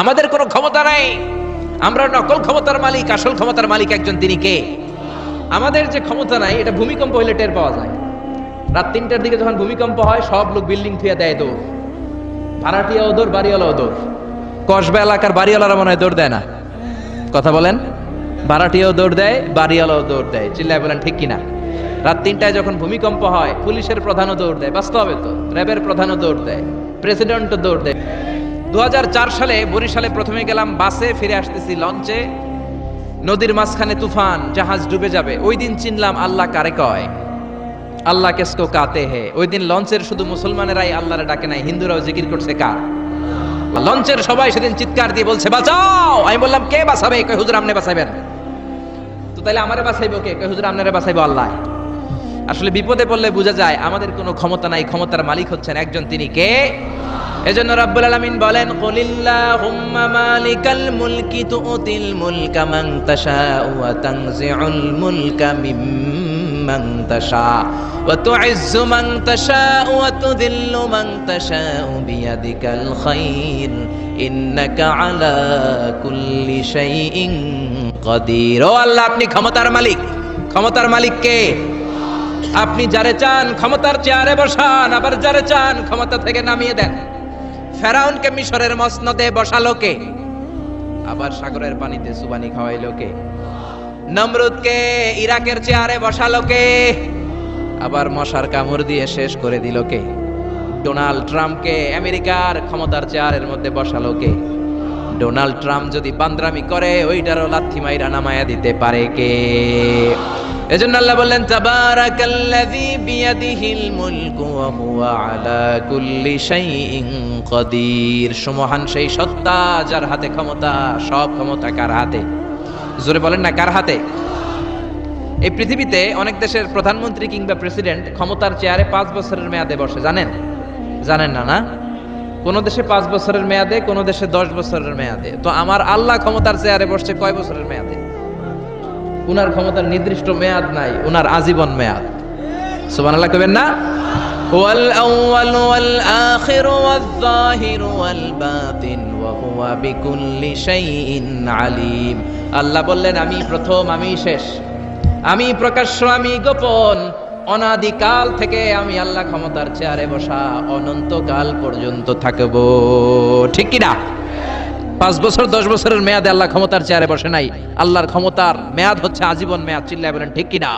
আমাদের কোনো ক্ষমতা নাই। আমরা নকল ক্ষমতার মালিক, আসল ক্ষমতার মালিক একজন, তিনি কে? আমাদের যে ক্ষমতা নাই, এটা ভূমিকম্প হলে টের পাওয়া যায়। রাত তিনটার দিকে যখন ভূমিকম্প হয়, সব লোক বিল্ডিং থুয়ে দেয় দৌড়। ভাড়াটিয়া ওদর বাড়িওয়ালা ওদর কসবা এলাকার বাড়িওয়ালারা মনে হয় দৌড় দেয় না। কথা বলেন। ভাড়াটিয়াও দৌড় দেয়, বাড়িওয়ালাও দৌড় দেয়। চিল্লায় বলেন, ঠিক কিনা? রাত তিনটায় যখন ভূমিকম্প হয়, পুলিশের প্রধানও দৌড় দেয়। বাস্তবে তো, র্যাবের প্রধানও দৌড় দেয়। প্রেসিডেন্টও দৌড় দেয়। দু হাজার চার সালে বরিশালে প্রথমে গেলাম বাসে, ফিরে আসতেছি লঞ্চে। নদীর মাঝখানে তুফান, জাহাজ ডুবে যাবে। ওই দিন চিনলাম আল্লাহ কারে কয়? আল্লাহ কেসকো কাতে হে। ওই দিন লঞ্চের শুধু মুসলমানেরাই আল্লাহরে ডাকে নাই, হিন্দুরাও জিকির করছে কার? লঞ্চের সবাই সেদিন চিৎকার দিয়ে বলছে, বাঁচাও! আমি বললাম, কে বাঁচাবে? কই হুজুর আপনি বাঁচাবেন তো তাহলে আমারে বাঁচাইবো কে? কই হুজুর আপনারে বাঁচাইবো আল্লাহ। আসলে বিপদে পড়লে বোঝা যায়, আমাদের কোনো ক্ষমতা নাই, ক্ষমতার মালিক হচ্ছেন একজন, তিনি কে? এজন্য রাব্বুল আলামিন বলেন, কুলিল্লাহুম্মা মালিকাল মুলকি তুতিল মুলকা মান তাশাউ ওয়া তানজিউল মুলকা মিম্মান তাশা ওয়া তুইজ্জু মান তাশাউ ওয়া তুযিল্লু মান তাশাউ বিয়াদিকাল খাইর। ইন্নাকা আলা কুল্লি শাইইন কাদির। ও আল্লাহ, আপনি ক্ষমতার মালিক। ক্ষমতার মালিক কে? আপনি যারে চান, ক্ষমতার চেয়ারে বসান, আবার যারে চান, ক্ষমতা থেকে নামিয়ে দেন। ফেরাউনকে মিশরের মসনদে বসালো কে? আবার সাগরের পানিতে সুবানি খাওয়াইলো কে? নমরুদকে ইরাকের চেয়ারে বসালো কে? আবার মশার কামড় দিয়ে শেষ করে দিল কে? ডোনাল্ড ট্রাম্পকে আমেরিকার ক্ষমতার চেয়ারের মধ্যে বসালো কে? ডোনাল্ড ট্রাম্প যদি বান্দ্রামি করে, ওইটারও লাথি মাইরা নামায়া দিতে পারে কে? এজন্য আল্লাহ বললেন, তাবারাকাল্লাযী বিয়াদিহিল মুলকু ওয়া হুয়া আলা কুল্লি শাইইন কাদির। সুমহান সেই সত্তা যার হাতে ক্ষমতা, সব ক্ষমতা কার হাতে? জোরে বলেন না, কার হাতে? এই পৃথিবীতে অনেক দেশের প্রধানমন্ত্রী কিংবা প্রেসিডেন্ট ক্ষমতার চেয়ারে পাঁচ বছরের মেয়াদে বসে, জানেন? জানেন না না? কোন দেশে পাঁচ বছরের মেয়াদে, কোন দেশে দশ বছরের মেয়াদে। তো আমার আল্লাহ ক্ষমতার চেয়ারে বসছে কয় বছরের মেয়াদে? উনার ক্ষমতার নির্দিষ্ট মেয়াদ নাই, উনার আজীবন মেয়াদ। না? হুয়া বিকুল্লি শাইইন আলিম। আল্লাহ বললেন, আমি প্রথম, আমি শেষ। আমি প্রকাশ্য, আমি গোপন। অনাদিকাল থেকে আমি আল্লাহ ক্ষমতার চেয়ারে বসা অনন্তকাল পর্যন্ত থাকব। ঠিক কিনা পাঁচ বছর, দশ বছরের মেয়াদে আল্লাহ ক্ষমতার চেয়ারে বসে নাই। আল্লাহর ক্ষমতার মেয়াদ হচ্ছে আজীবন মেয়াদ। চিল্লায় বলেন, ঠিক কিনা